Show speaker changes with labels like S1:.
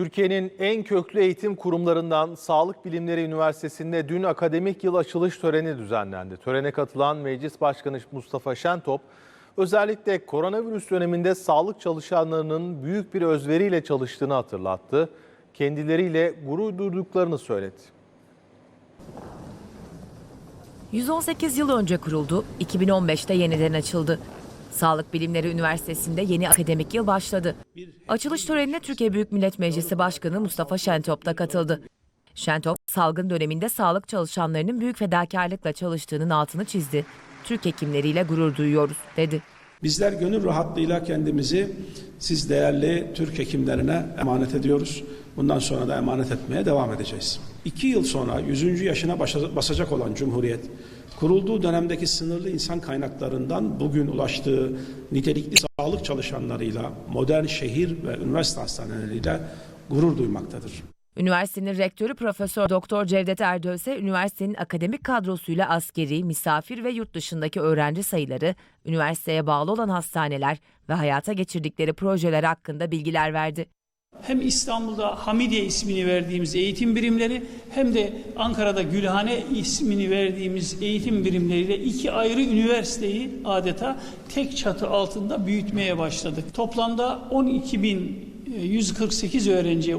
S1: Türkiye'nin en köklü eğitim kurumlarından Sağlık Bilimleri Üniversitesi'nde dün akademik yıl açılış töreni düzenlendi. Törene katılan Meclis Başkanı Mustafa Şentop, özellikle koronavirüs döneminde sağlık çalışanlarının büyük bir özveriyle çalıştığını hatırlattı. Kendileriyle gurur duyduklarını söyledi.
S2: 118 yıl önce kuruldu, 2015'te yeniden açıldı. Sağlık Bilimleri Üniversitesi'nde yeni akademik yıl başladı. Açılış törenine Türkiye Büyük Millet Meclisi Başkanı Mustafa Şentop da katıldı. Şentop, salgın döneminde sağlık çalışanlarının büyük fedakarlıkla çalıştığının altını çizdi. Türk hekimleriyle gurur duyuyoruz, dedi.
S3: Bizler gönül rahatlığıyla kendimizi siz değerli Türk hekimlerine emanet ediyoruz. Bundan sonra da emanet etmeye devam edeceğiz. İki yıl sonra 100. yaşına basacak olan Cumhuriyet, kurulduğu dönemdeki sınırlı insan kaynaklarından bugün ulaştığı nitelikli sağlık çalışanlarıyla, modern şehir ve üniversite hastaneleriyle gurur duymaktadır.
S2: Üniversitenin rektörü Profesör Doktor Cevdet Erdoğ ise üniversitenin akademik kadrosuyla askeri, misafir ve yurt dışındaki öğrenci sayıları, üniversiteye bağlı olan hastaneler ve hayata geçirdikleri projeler hakkında bilgiler verdi.
S4: Hem İstanbul'da Hamidiye ismini verdiğimiz eğitim birimleri hem de Ankara'da Gülhane ismini verdiğimiz eğitim birimleriyle iki ayrı üniversiteyi adeta tek çatı altında büyütmeye başladık. Toplamda 12.148 öğrenciye